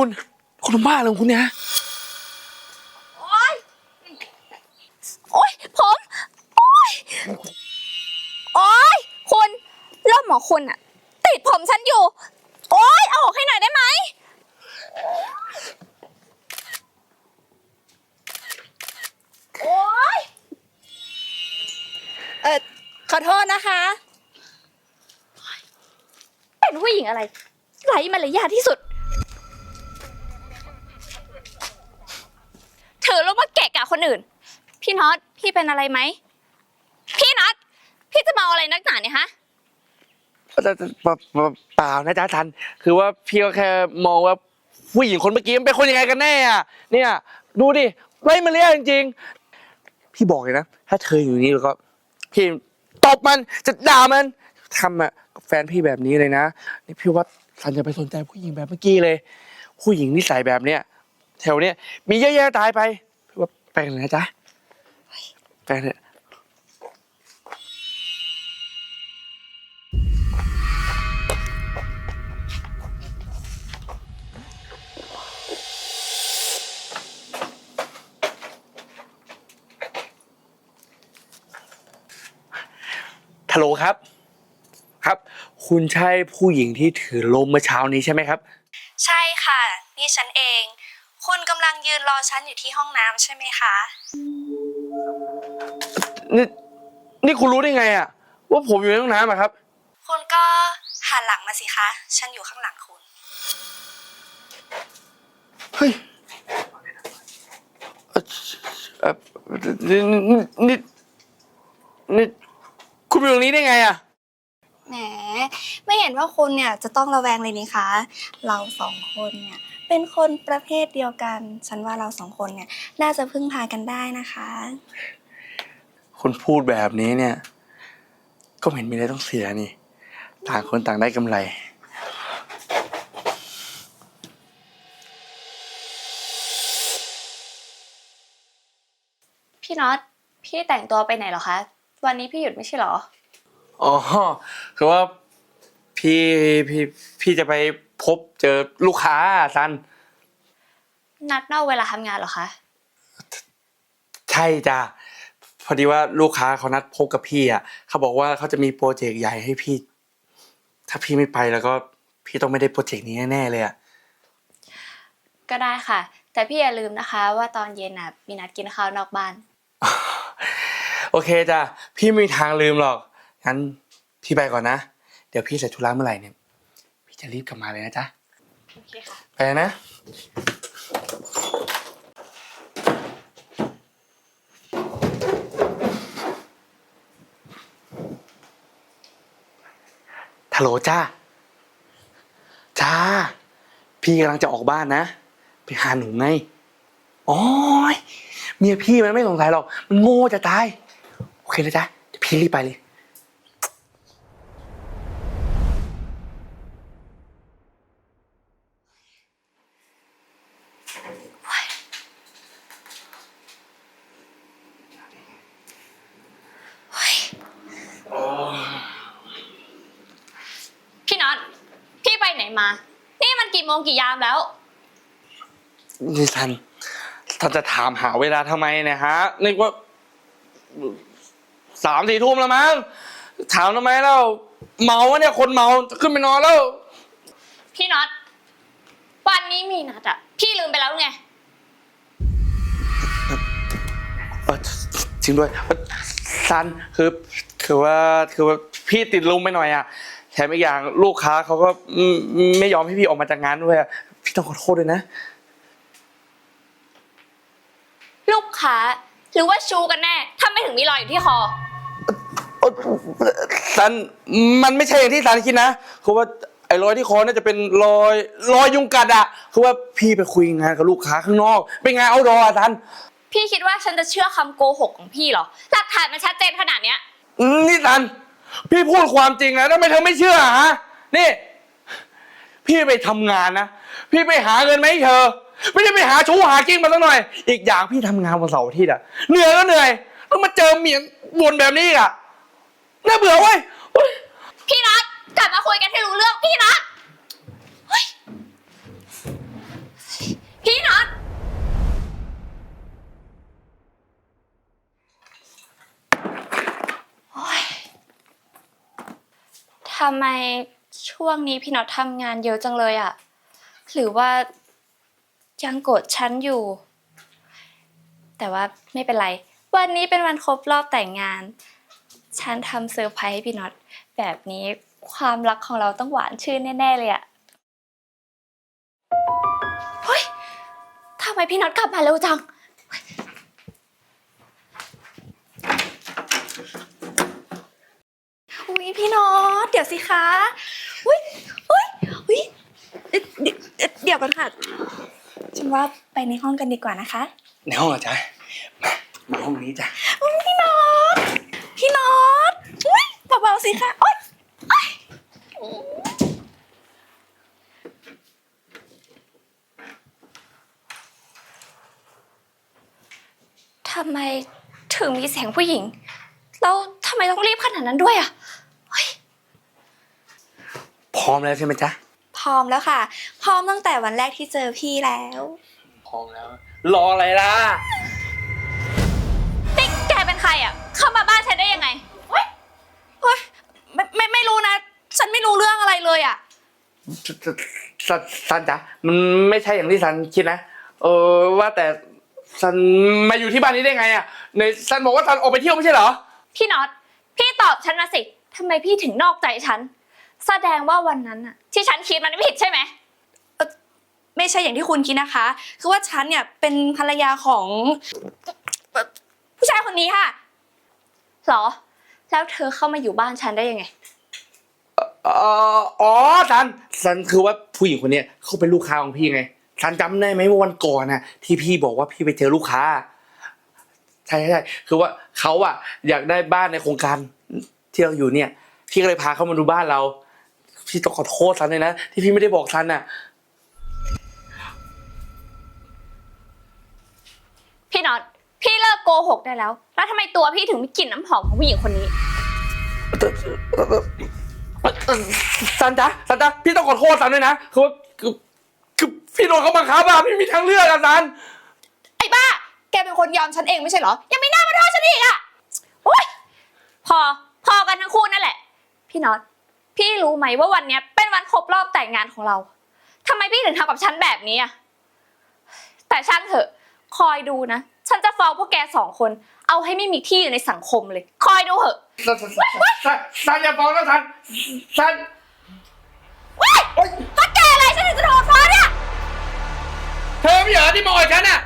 คุณ คุณทำบ้าอะไรของคุณเนี่ยฮะโอ๊ย โอ๊ย ผม โอ๊ย โอ๊ย คุณเริ่มหมอคุณอะติดผมฉันอยู่ โอ๊ย เอาออกให้หน่อยได้ไหม โอ๊ย เออขอโทษนะคะ เป็นผู้หญิงอะไรไร้มารยาทที่สุด ถือลงมาเกะกะคนอื่น พี่น็อตพี่เป็นอะไรไหมพี่น็อตพี่จะมาเอาอะไรนักหนาเนี่ยฮะต่แต่เปล่าเปล่านะจ๊ะทัน คือว่าพี่ก็แค่มองว่าผู้หญิงคนเมื่อกี้มันเป็นคนยังไงกันแน่อะเนี่ยดูดิไร้มารยาทจริงๆ พี่บอกเลยนะ ถ้าเธออยู่นี่แล้วก็พี่ตบมันจะด่ามันทำอะแฟนพี่แบบนี้เลยนะนี่พี่ว่าสันจะไปสนใจผู้หญิงแบบเมื่อกี้เลย ผู้หญิงนิสัยแบบเนี้ย แถวเนี้ยมีเยอะแยะตายไปพี่ว่าไปกันเลยนะจ๊ะไปกันเถอะฮัลโหลครับ ครับ คุณใช่ผู้หญิงที่ถือลมเมื่อเช้านี้ใช่ไหมครับ ใช่ค่ะ นี่ฉันเอง คุณกำลังยืนรอฉันอยู่ที่ห้องน้ำใช่ไหมคะ นี่นี่คุณรู้ได้ไงอะว่าผมอยู่ในห้องน้ำอะครับ คุณก็หันหลังมาสิคะ ฉันอยู่ข้างหลังคุณ เฮ้ยเอ่อเอ่อนี่นี่นี่คุณอยู่ตรงนี้ได้ไงอะ แหมไม่เห็นว่าคุณเนี่ยจะต้องระแวงเลยนี่คะเราสองคนเนี่ยเป็นคนประเภทเดียวกัน ฉันว่าเราสองคนเนี่ยน่าจะพึ่งพากันได้นะคะ คุณพูดแบบนี้เนี่ย ก็ไม่เห็นมีอะไรต้องเสียนี่ ต่างคนต่างได้กำไร พี่น็อตพี่แต่งตัวไปไหนเหรอคะ วันนี้พี่หยุดไม่ใช่เหรอ อ๋อคือว่าพี่พี่พี่จะไปพบเจอลูกค้าอะซันนัดนอกเวลาทำงานเหรอคะ ใช่จ้ะพอดีว่าลูกค้าเขานัดพบกับพี่อะเขาบอกว่าเขาจะมีโปรเจกต์ใหญ่ให้พี่ ถ้าพี่ไม่ไปแล้วก็พี่ต้องไม่ได้โปรเจกต์นี้แน่ๆเลยอะก็ได้ค่ะ แต่พี่อย่าลืมนะคะ ว่าตอนเย็นน่ะมีนัดกินข้าวนอกบ้าน โอเคจ้ะพี่ไม่มีทางลืมหรอก งั้นพี่ไปก่อนนะ เดี๋ยวพี่เสร็จธุระเมื่อไหร่เนี่ย พี่จะรีบกลับมาเลยนะจ๊ะ โอเคค่ะ ไปนะ ฮัลโหลจ้า จ้า พี่กำลังจะออกบ้านนะ ไปหาหนูไงโอ้ยเมียพี่มันไม่สงสัยหรอก มันโง่จะตาย โอเคนะจ๊ะเดี๋ยวพี่รีบไปเลย พี่น็อต พี่ไปไหนมา นี่มันกี่โม งกี่ยามแล้ว นี่ท่านท่านจะถามหาเวลาทำไมเนี่ยฮะนึกว่าสามสี่ทุ่มแล้วมั้งถามทำไมแล้วเมาวะเนี่ยคนเมาขึ้นไปนอนแล้ว พี่น็อตวันนี้มีนัดอะพี่ลืมไปแล้วไง เออจริงด้วยเอ่อซันคือคือว่าคือว่าพี่ติดลุมไปหน่อยอะแถมอีกอย่างลูกค้าเขาก็อืมไม่ยอมให้พี่ออกมาจากงานด้วยอะพี่ต้องขอโทษด้วยนะ ลูกค้าหรือว่าชูกันแน่ทำไมถึงมีรอยอยู่ที่คอเอ่อซันมันไม่ใช่อย่างที่ซันคิดนะคือว่าไอ้รอยที่คอน่าจะเป็นรอยรอยยุงกัดอะคือว่าพี่ไปคุยงานกับลูกค้าข้างนอกเป็นงานเอาดออะซันพี่คิดว่าฉันจะเชื่อคำโกหกของพี่เหรอหลักฐานมันชัดเจนขนาดเนี้ยอืมนี่ซัน พี่พูดความจริงนะทำไมเธอไม่เชื่อฮะนี่ พี่ไปทำงานนะพี่ไปหาเงินมาให้เธอ ไม่ได้ไปหาชู้หากินมาสักหน่อย อีกอย่างพี่ทำงานวันเสาร์อาทิตย์อะเหนื่อยก็เหนื่อยต้องมาเจอเมียวนแบบนี้อีกอะน่าเบื่อเว้ยเฮ้ย พี่นัทกลับมาคุยกันให้รู้เรื่อง พี่นัทเฮ้ย ทำไมช่วงนี้พี่น็อตทำงานเยอะจังเลยอะหรือว่ายังโกรธฉันอยู่ แต่ว่าไม่เป็นไร วันนี้เป็นวันครบรอบแต่งงาน ฉันทำเซอร์ไพรส์ให้พี่น็อตแบบนี้ความรักของเราต้องหวานชื่นแน่ๆเลยอะเฮ้ยทำไมพี่น็อตกลับมาเร็วจัง อุ้ยพี่น็อตเดี๋ยวสิคะ อุ้ยอุ้ยอุ้ยเดี๋ยวเดี๋ยวเดี๋ยวกันค่ะ ฉันว่าไปในห้องกันดีกว่านะคะ ในห้องเหรอจ๊ะมามาห้องนี้จ้ะพี่น็อตพี่น็อตอุ้ยเบาๆสิคะโอ๊ยโอ๊ยทำไมถึงมีเสียงผู้หญิง แล้วทำไมต้องรีบขนาดนั้นด้วยอะพ ร้อมแล้วใช่ไหมจ๊ะ พร้อมแล้วค่ะ พร้อมตั้งแต่วันแรกที่เจอพี่แล้ว พร้อมแล้ว รออะไรล่ะ ติ๊กแกเป็นใครอะเข้ามาบ้านฉันได้ยังไงเฮ้ยเฮ้ยไม่ไม่ไม่รู้นะ ฉันไม่รู้เรื่องอะไรเลยอะซันซันจ๊ะมันไม่ใช่อย่างที่ซันคิดนะ เออว่าแต่ซันมาอยู่ที่บ้านนี้ได้ไงอะในซันบอกว่าซันออกไปเที่ยวไม่ใช่เหรอ พี่น็อต พี่ตอบฉันมาสิทำไมพี่ถึงนอกใจฉัน แสดงว่าวันนั้นอะที่ฉันคิดมันไม่ผิดใช่ไหมไม่ใช่อย่างที่คุณคิดนะคะ คือว่าฉันเนี่ยเป็นภรรยาของเอ่อผู้ชายคนนี้ค่ะหรอ แล้วเธอเข้ามาอยู่บ้านฉันได้ยังไง เอ่ออ๋อซันซันคือว่าผู้หญิงคนเนี้ยเขาเป็นลูกค้าของพี่ไงซันจำได้ไหมเมื่อวันก่อนน่ะที่พี่บอกว่าพี่ไปเจอลูกค้า ใช่ใช่ใช่คือว่าเขาอะอยากได้บ้านในโครงการที่เราอยู่เนี่ย พี่ก็เลยพาเขามาดูบ้านเรา พี่ต้องขอโทษซันเลยนะ ที่พี่ไม่ได้บอกซันอะพี่น็อตพี่เลิกโกหกได้แล้ว แล้วทำไมตัวพี่ถึงมีกลิ่นน้ำหอมของผู้หญิงคนนี้ ซันจ๊ะซันจ๊ะพี่ต้องขอโทษซันด้วยนะคือว่าคือคือพี่โดนเขาบังคับอะพี่มีทางเลือกอะซันไอ้บ้า แกเป็นคนยอมฉันเองไม่ใช่เหรอ ยังไม่น่ามาโทษฉันอีกอะโอ๊ยพอ พอกันทั้งคู่นั่นแหละ พี่น็อต พี่รู้ไหมว่าวันเนี้ยเป็นวันครบรอบแต่งงานของเราทำไมพี่ถึงทำกับฉันแบบนี้อะแต่ช่างเถอะ คอยดูนะ ฉันจะฟ้องพวกแกสองคน เอาให้ไม่มีที่อยู่ในสังคมเลย คอยดูเถอะซันซันซันซันอย่าฟ้องนะซันซันเว้ยก็แกอะไรฉันถึงจะโดนฟ้องเนี่ยเธอไม่เหรอที่มาอ่อยฉันอะ